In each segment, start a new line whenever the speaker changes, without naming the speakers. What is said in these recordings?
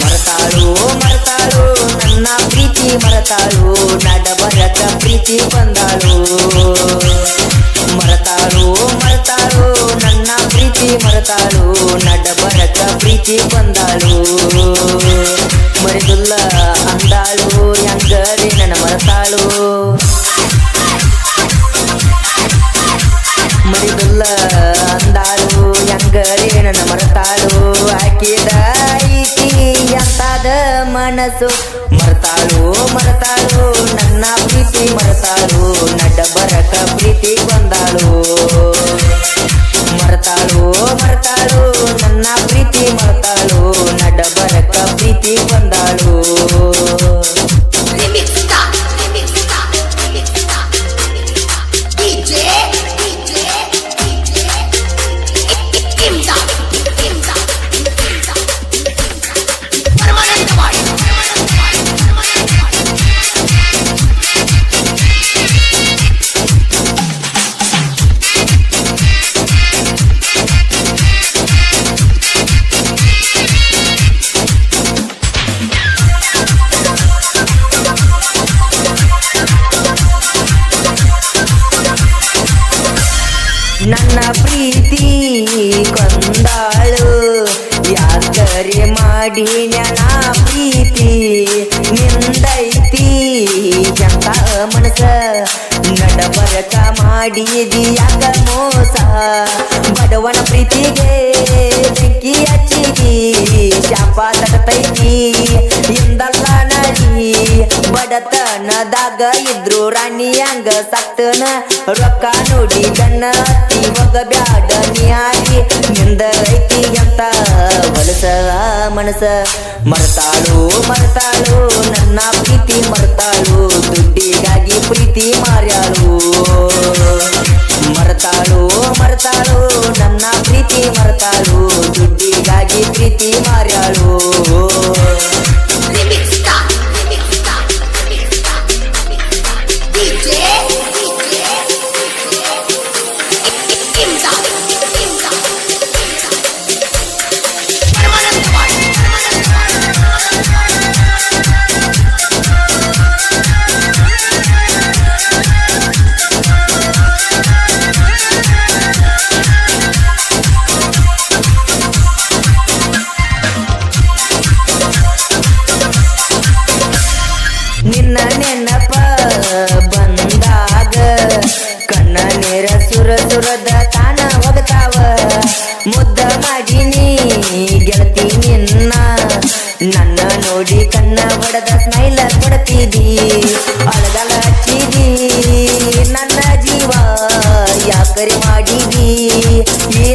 ಮರತಾಳು ಮರತಾಳು ನನ್ನ ಪ್ರೀತಿ ಮರತಾಳು ನಡಬರಕ ಪ್ರೀತಿ ಬಂದಾಳು. ಮರತಾಳು ಮರತಾಳು ನನ್ನ ಪ್ರೀತಿ ಮರತಾಳು ನಡಬರಕ ಪ್ರೀತಿ ಬಂದಾಳು. ಮರಿದುಲ್ಲ ಅಂದಾಳು. ಹೆಂಗರಿ ನನ್ನ ಮರತಾಳು. ಮರಿದುಲ್ಲ ಅಂದಾಳು. ಹೆಂಗರಿ ನನ್ನ ಮರತಾಳು. ಹಾಕಿದ ಈಕಿ ಎಂತಾದ ಮನಸ್ಸು ಮರತಾಳು ಮರತಾಳು. ನನ್ನ ಮಾಡಿ ನನ್ನ ಪ್ರೀತಿ, ನಿಂದೈತಿ ಎಂತ ಮನಸ ನಡಬರಕ ಮಾಡಿದಿ ಯಾಕ ಮೋಸ? ಬಡವನ ಪ್ರೀತಿಗೆ ಬೆಂಕಿ ಹಚ್ಚಿದಿ ಶಾಪ ಬಡತನದಾಗ ಇದ್ರು ರಾಣಿ ಹಂಗ ಸಕ್ತನ ರೊಕ್ಕ ನೋಡಿ ಗಣ್ಣ ಹತ್ತಿ ಬ್ಯಾಡ ನೀ ನಿಂದ ಐತಿ ಅಂತ ಹೊಲಸ ಮನಸ? ಮರ್ತಾಳು ಮರ್ತಾಳು, ನನ್ನ ಪ್ರೀತಿ ಮರ್ತಾಳು. ದುಡ್ಡಿಗಾಗಿ ಪ್ರೀತಿ ಮಾರ್ಯಾಳು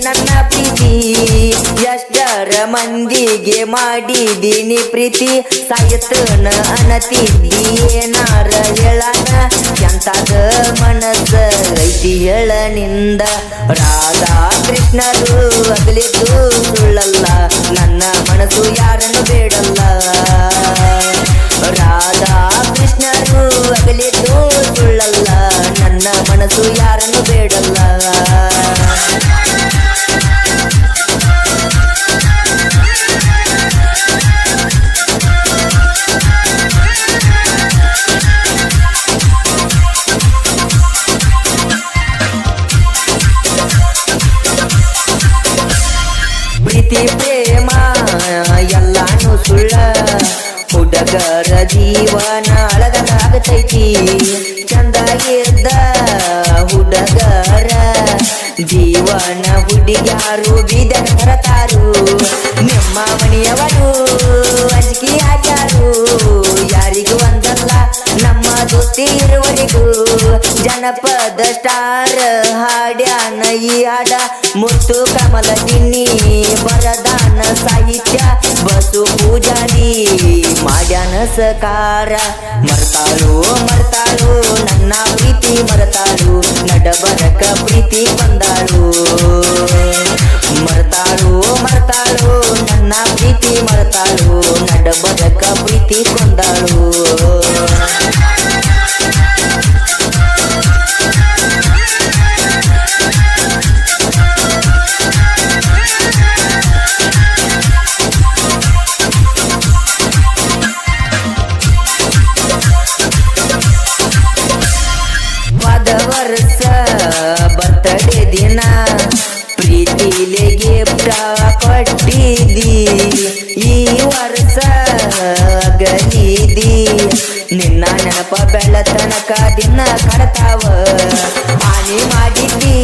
ನನ್ನ ಪ್ರೀತಿ. ಎಷ್ಟರ ಮಂದಿಗೆ ಮಾಡಿದೀನಿ ಪ್ರೀತಿ. ಸಾಯತನ ಅನತಿದ್ದಿ ಏನಾರ ಹೇಳನ? ಎಂತಾದ ಮನಸ್ಸ ಐತಿ ಹೇಳ ನಿಂದ. ರಾಧಾ ಕೃಷ್ಣರು ಅಗಲಿದ್ದು ಸುಳ್ಳಲ್ಲ. ನನ್ನ ಮನಸ್ಸು ಯಾರನ್ನು ಬೇಡಲ್ಲ. ರಾಧಾ ಕೃಷ್ಣರು ಅಗಲಿದ್ದು ಸುಳ್ಳಲ್ಲ. ನನ್ನ ಮನಸ್ಸು ಯಾರನ್ನು ಹುಡುಗರ ಜೀವನ ಅಳಗನಾಗತೈತಿ ಚಂದಾಗಿದ್ದ ಹುಡುಗರ ಜೀವನ ಹುಡುಗ್ಯಾರು ಬೀದನ ಹೊರತಾರು ನಿಮ್ಮ ಮನೆಯವರು ಅಂಜಿಕೆ ಹಾಕ್ಯಾರು ಯಾರಿಗೂ ಒಂದಲ್ಲ, ನಮ್ಮ ದೋಸ್ತಿ ಇರುವರಿಗೂ ಜನಪದ ಮುತ್ತು ಕಮಲ ತಿನ್ನಿ ಬರದಾನ ಸಾಹಿತ್ಯ, ಬಸು ಪೂಜಾರಿ ಮಾಡ್ಯಾನ ಸಕಾರ ಮರ್ತಾಳು ಮರ್ತಾಳು, ನನ್ನ ಪ್ರೀತಿ ಮರತಾಳು, ನಡಬರಕ ಪ್ರೀತಿ ಬಂದಾಳು. ಮರ್ತಾಳು ಮರ್ತಾಳು, ನನ್ನ ಪ್ರೀತಿ ಮರತಾಳು, ನಡಬರಕ ಪ್ರೀತಿ ಕೊಂದಾಳು ಬರ್ತಡೇ ದಿನ ಪ್ರೀತಿಲೆ ಗಿಫ್ಟ ಕೊಟ್ಟಿದಿ. ಈ ವರ್ಷ ಗಲೀದಿ ನಿನ್ನ ನೆನಪ ಬೆಳತನಕ ದಿನ ಕಡತಾವ ಹಾನಿ ಮಾಡಿದ್ದಿ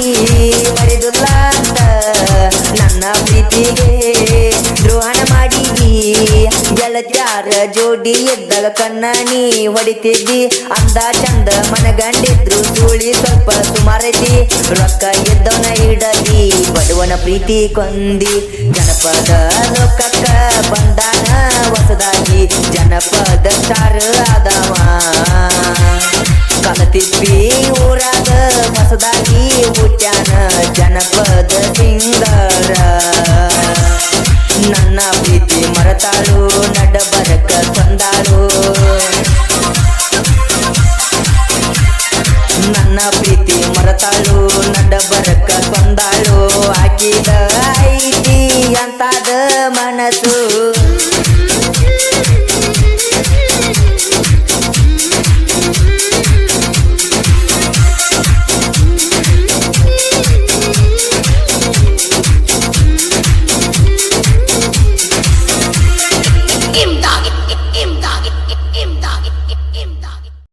ಗೆಳತ್ಯಾರ ಜೋಡಿ ಎದ್ದಾಗ ಕಣ್ಣ ನೀ ಹೊಡಿತಿದ್ದಿ. ಅಂದ ಚಂದ ಮನಗಂಡಿದ್ರು ಸುಳಿ ಸ್ವಲ್ಪ ಸುಮಾರೈತಿ. ರೊಕ್ಕ ಎದ್ದವನ ಇಡಲಿ ಬಡವನ ಪ್ರೀತಿ ಕೊಂದಿ. ಜನಪದ ಲೋಕಕ್ಕ ಬಂದಾನ ಹೊಸದಾಗಿ. ಜನಪದ ಸ್ಟಾರ್ ಆದವ. ಕಲತಿದ್ವಿ ಊರಾಗ ಹೊಸದಾಗಿ ಹುಟ್ಟ್ಯಾನ ಜನಪದ ಸಿಂಗರ. ನನ್ನ ಪ್ರೀತಿ ಮರತಾಳು ನಡಬರಕ ತಂದಾಳು ನನ್ನ ಪ್ರೀತಿ ಮರತಾಳು ನಡಬರಕ ತಂದಾಳು. ಹಾಕಿದ